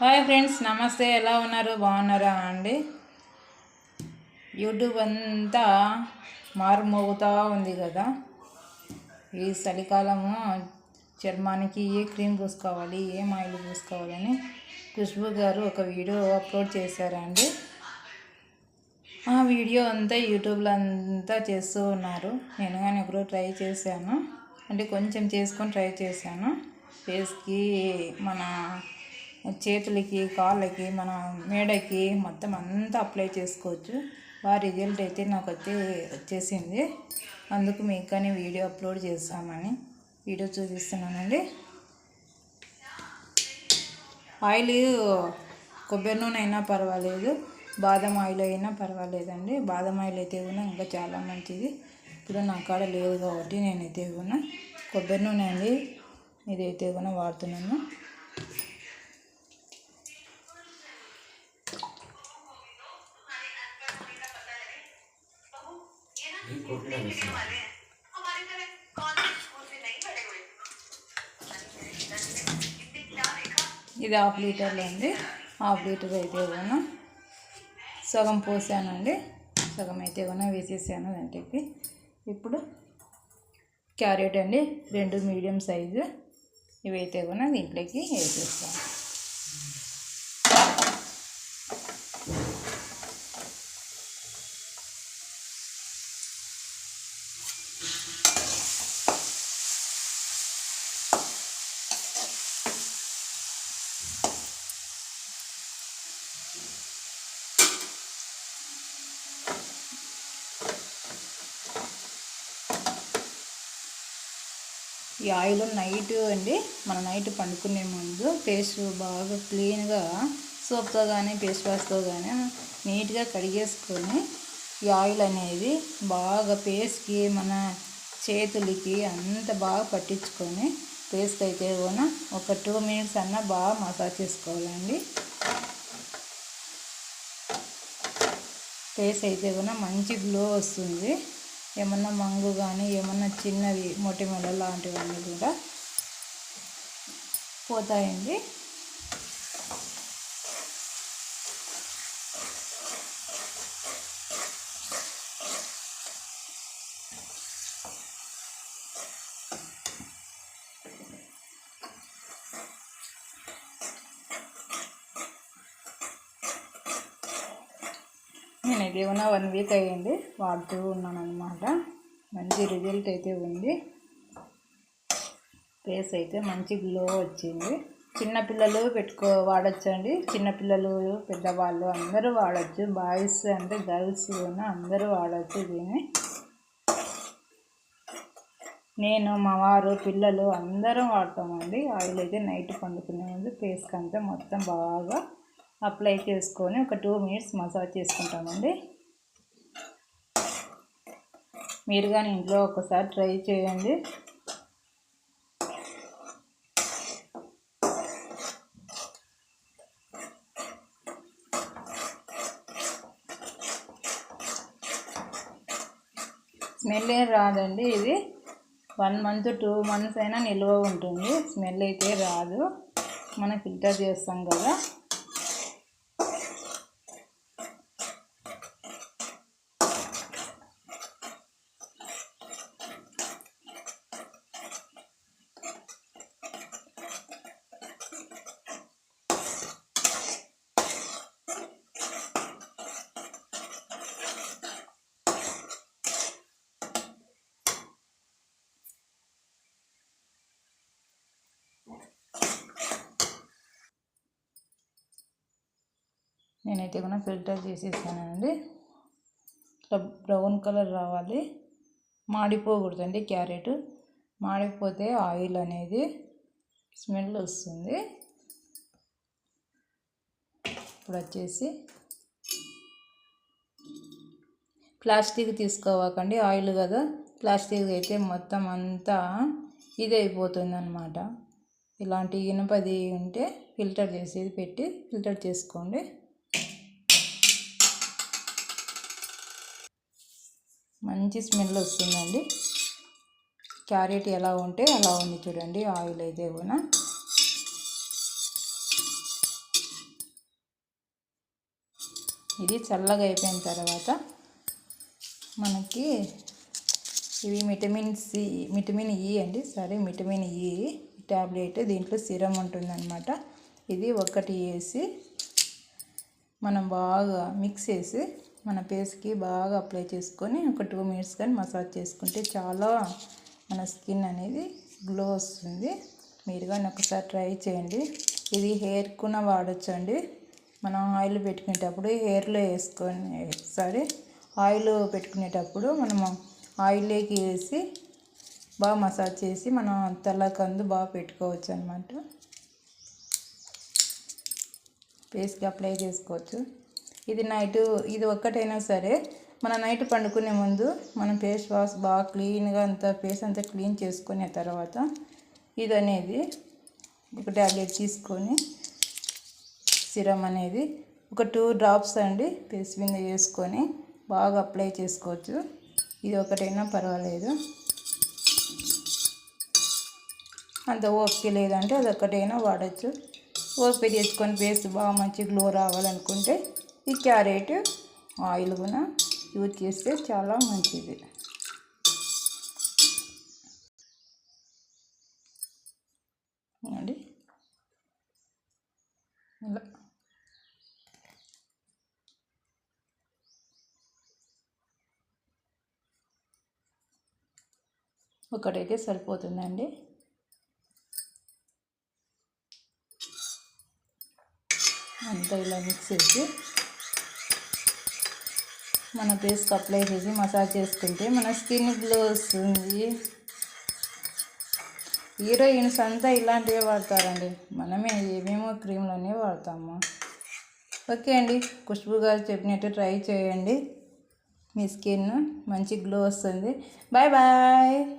Hi friends నమస్తే. ఎలా ఉన్నారు? బాగున్నారా అండి? యూట్యూబ్ అంతా మారుమోగుతూ ఉంది కదా. ఈ చలికాలము చర్మానికి ఏ క్రీమ్ పూసుకోవాలి ఏం ఆయిల్ పూసుకోవాలని ఖుష్బు గారు ఒక వీడియో అప్లోడ్ చేశారండి. ఆ వీడియో అంతా యూట్యూబ్లో అంతా చేస్తూ ఉన్నారు. నేను కానీ ఎప్పుడో ట్రై చేశాను. అంటే కొంచెం చేసుకొని ట్రై చేశాను. ఫేస్కి మన చేతులకి కాళ్ళకి మన మేడకి మొత్తం అంతా అప్లై చేసుకోవచ్చు. బాగా రిజల్ట్ అయితే నాకు అయితే వచ్చేసింది. అందుకు మీకు కానీ వీడియో అప్లోడ్ చేస్తామని వీడియో చూపిస్తున్నానండి. ఆయిల్ కొబ్బరి నూనె అయినా పర్వాలేదు బాదం ఆయిల్ అయినా పర్వాలేదండి. బాదం ఆయిల్ అయితే కూడా ఇంకా చాలా మంచిది. ఇప్పుడు నా కాడ లేదు కాబట్టి నేనైతే కూడా కొబ్బరి నూనె అండి ఇదైతే కూడా వాడుతున్నాను. ఇది హాఫ్ లీటర్లో అండి హాఫ్ లీటర్ అయితే కూడా సగం పోసానండి. సగం అయితే కూడా వేసేసాను దాంట్లోకి ఇప్పుడు క్యారెట్ అండి. రెండు మీడియం సైజు. ఇవైతే కూడా దీంట్లోకి వేసేస్తాను. ఈ ఆయిల్ నైట్ అండి మన నైట్ పండుకునే ముందు ఫేస్ బాగా క్లీన్గా సోప్తో కానీ ఫేస్ వాష్తో కానీ నీట్గా కడిగేసుకొని ఈ ఆయిల్ అనేది బాగా ఫేస్కి మన చేతులకి అంత బాగా పట్టించుకొని పేస్ట్ అయితే కూడా ఒక టూ మినిట్స్ అన్నా బాగా మసాజ్ చేసుకోవాలండి. పేస్ట్ అయితే కూడా మంచి గ్లో వస్తుంది. ఏమన్నా మంగు కానీ ఏమన్నా చిన్నవి మొటిమల లాంటివన్నీ కూడా పోతాయండి. ఇది ఏమైనా వన్ వీక్ అయ్యింది వాడుతూ ఉన్నాను అనమాట మంచి రిజల్ట్ అయితే ఉంది. ఫేస్ అయితే మంచి గ్లో వచ్చింది. చిన్నపిల్లలు పెట్టుకో వాడచ్చండి. చిన్నపిల్లలు పెద్దవాళ్ళు అందరూ వాడచ్చు. బాయ్స్ అంటే గర్ల్స్ అందరూ వాడచ్చు దీన్ని. నేను మా వారు పిల్లలు అందరం వాడతామండి. ఆయిల్ అయితే నైట్ పండుకునే ముందు ఫేస్కి అంతా మొత్తం బాగా అప్లై చేసుకొని ఒక టూ మినిట్స్ మసాజ్ చేసుకుంటామండి. మీరు కానీ ఇంట్లో ఒకసారి ట్రై చేయండి. స్మెల్ ఏం రాదండి ఇది. వన్ మంత్ టూ మంత్స్ అయినా నిల్వ ఉంటుంది. స్మెల్ అయితే రాదు. మనం ఫిల్టర్ చేస్తాం కదా. నేనైతే కూడా ఫిల్టర్ చేసేసానండి. ఇట్లా బ్రౌన్ కలర్ రావాలి. మాడిపోకూడదండి క్యారెట్. మాడిపోతే ఆయిల్ అనేది స్మెల్ వస్తుంది. ఇప్పుడు వచ్చేసి ప్లాస్టిక్ తీసుకోవాకండి. ఆయిల్ కదా. ప్లాస్టిక్ అయితే మొత్తం అంతా ఇది అయిపోతుంది అనమాట ఇలాంటి ఇనుపది ఉంటే ఫిల్టర్ చేసేది పెట్టి ఫిల్టర్ చేసుకోండి. మంచి స్మెల్ వస్తుందండి. క్యారెట్ ఎలా ఉంటే అలా ఉంది చూడండి ఆయిల్ అయితే కూడా. ఇది చల్లగా అయిపోయిన తర్వాత మనకి ఇవి విటమిన్ సి విటమిన్ ఈ అండి సారీ విటమిన్ ఈ ట్యాబ్లెట్ దీంట్లో సిరం ఉంటుందన్నమాట. ఇది ఒకటి వేసి మనం బాగా మిక్స్ చేసి మన ఫేస్కి బాగా అప్లై చేసుకొని ఒక టూ మినిట్స్ కానీ మసాజ్ చేసుకుంటే చాలా మన స్కిన్ అనేది గ్లో వస్తుంది. మీరు కానీ ఒకసారి ట్రై చేయండి. ఇది హెయిర్ కూడా వాడచ్చు అండి మనం ఆయిల్ పెట్టుకునేటప్పుడు హెయిర్లో వేసుకొని సారీ ఆయిల్ పెట్టుకునేటప్పుడు మనం ఆయిల్లోకి వేసి బాగా మసాజ్ చేసి మనం తెల్లకందు బాగా పెట్టుకోవచ్చు అనమాట ఫేస్కి అప్లై చేసుకోవచ్చు. ఇది నైట్ ఇది ఒక్కటైనా సరే మన నైట్ పండుకునే ముందు మనం ఫేస్ వాష్ బాగా క్లీన్గా అంతా ఫేస్ అంతా క్లీన్ చేసుకునే తర్వాత ఇది అనేది ఒక ట్యాబ్లెట్ తీసుకొని సిరం అనేది ఒక టూ డ్రాప్స్ అండి ఫేస్ మీద వేసుకొని బాగా అప్లై చేసుకోవచ్చు. ఇది ఒకటైనా పర్వాలేదు. అంత ఓపిక లేదంటే అది ఒకటైనా వాడచ్చు. ఓపిక చేసుకొని ఫేస్ బాగా మంచి గ్లో రావాలనుకుంటే ఈ క్యారెట్ ఆయిల్ కూడా యూజ్ చేస్తే చాలా మంచిది. అండి ఇలా. ఒకటైతే సరిపోతుందండి. అంతా ఇలా మిక్స్ చేసి మన ఫేస్కి అప్లై చేసి మసాజ్ చేసుకుంటే మన స్కిన్ గ్లో వస్తుంది హీరోయిన్స్ అంతా ఇలాంటివే వాడతారండి. మనమే ఏమేమో క్రీమ్లనే వాడతాము. ఓకే అండి. ఖుష్బు గారు చెప్పినట్టు ట్రై చేయండి. మీ స్కిన్ మంచి గ్లో వస్తుంది బాయ్ బాయ్